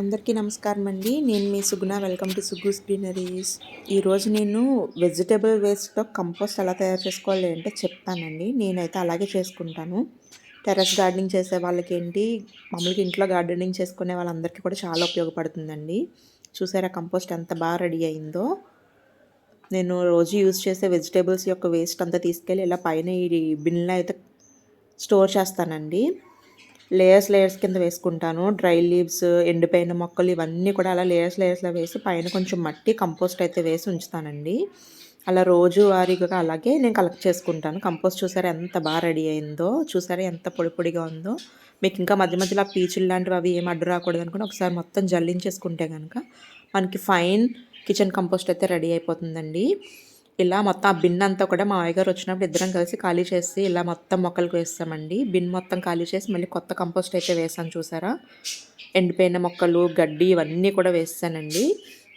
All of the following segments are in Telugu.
అందరికీ నమస్కారం అండి. నేను మీ Suguna. Welcome to Sugus greeneries. ఈరోజు నేను వెజిటేబుల్ వేస్ట్తో కంపోస్ట్ ఎలా తయారు చేసుకోవాలి అంటే చెప్తానండి. నేనైతే అలాగే చేసుకుంటాను. టెర్రస్ గార్డెనింగ్ చేసే వాళ్ళకి ఏంటి మామూలుగా ఇంట్లో గార్డెనింగ్ చేసుకునే వాళ్ళందరికీ కూడా చాలా ఉపయోగపడుతుందండి. చూసారా కంపోస్ట్ ఎంత బాగా రెడీ అయిందో. నేను రోజు యూజ్ చేసే వెజిటేబుల్స్ యొక్క వేస్ట్ అంతా తీసుకెళ్ళి ఇలా పైన ఈ బిన్లో అయితే స్టోర్ చేస్తానండి. లేయర్స్ లేయర్స్ కింద వేసుకుంటాను. డ్రై లీవ్స్ ఎండిపోయిన మొక్కలు ఇవన్నీ కూడా అలా లేయర్స్ లేయర్స్లో వేసి పైన కొంచెం మట్టి కంపోస్ట్ అయితే వేసి ఉంచుతానండి. అలా రోజువారీగా అలాగే నేను కలెక్ట్ చేసుకుంటాను. కంపోస్ట్ చూసారా ఎంత బాగా రెడీ అయిందో చూసారా ఎంత పొడి పొడిగా ఉందో. మీకు ఇంకా మధ్య మధ్యలో ఆ పీచులు లాంటివి అవి ఏం అడ్డు రాకూడదు అనుకుని ఒకసారి మొత్తం జల్లించేసుకుంటే కనుక మనకి ఫైన్ కిచెన్ కంపోస్ట్ అయితే రెడీ అయిపోతుందండి. ఇలా మొత్తం ఆ బిన్ అంతా కూడా మా అయ్యగారు వచ్చినప్పుడు ఇద్దరం కలిసి ఖాళీ చేసి ఇలా మొత్తం మొక్కలకు వేస్తామండి బిన్ మొత్తం ఖాళీ చేసి మళ్ళీ కొత్త కంపోస్ట్ అయితే వేసాను చూసారా? ఎండిపోయిన మొక్కలు గడ్డి ఇవన్నీ కూడా వేస్తానండి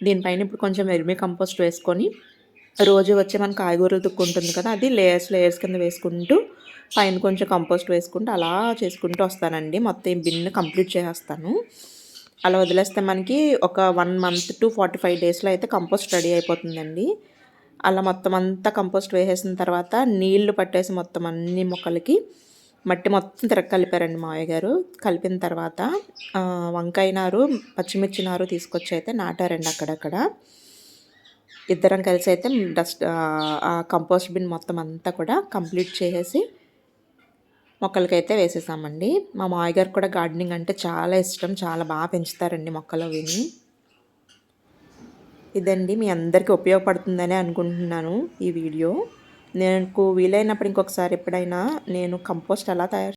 దీనిపైన ఇప్పుడు కొంచెం ఎరిమి కంపోస్ట్ వేసుకొని రోజు వచ్చి మన కాయగూరలు తుక్కుంటుంది కదా అది లేయర్స్ లేయర్స్ కింద వేసుకుంటూ పైన కొంచెం కంపోస్ట్ వేసుకుంటూ అలా చేసుకుంటూ వస్తానండి. మొత్తం బిన్ కంప్లీట్ చేసేస్తాను. అలా వదిలేస్తే మనకి ఒక one month to forty five డేస్లో అయితే కంపోస్ట్ రెడీ అయిపోతుందండి. అలా మొత్తం అంతా కంపోస్ట్ వేసేసిన తర్వాత నీళ్ళు పట్టేసి మొత్తం అన్ని మొక్కలకి మట్టి మొత్తం తిరగ కలిపారండి మావయ్య గారు. కలిపిన తర్వాత వంకాయ నారు పచ్చిమిర్చి నారు తీసుకొచ్చి అయితే నాటారండి అక్కడక్కడ. ఇద్దరం కలిసి అయితే డస్ట్ ఆ కంపోస్ట్ బిన్ మొత్తం అంతా కూడా కంప్లీట్ చేసేసి మొక్కలకైతే వేసేసామండి. మా మావయ్య గారు కూడా గార్డెనింగ్ అంటే చాలా ఇష్టం చాలా బాగా పెంచుతారండి మొక్కలు విని ఇదండి మీ అందరికీ ఉపయోగపడుతుందని అనుకుంటున్నాను ఈ వీడియో. నాకు వీలైనప్పుడు ఇంకొకసారి ఎప్పుడైనా నేను కంపోస్ట్ ఎలా తయారు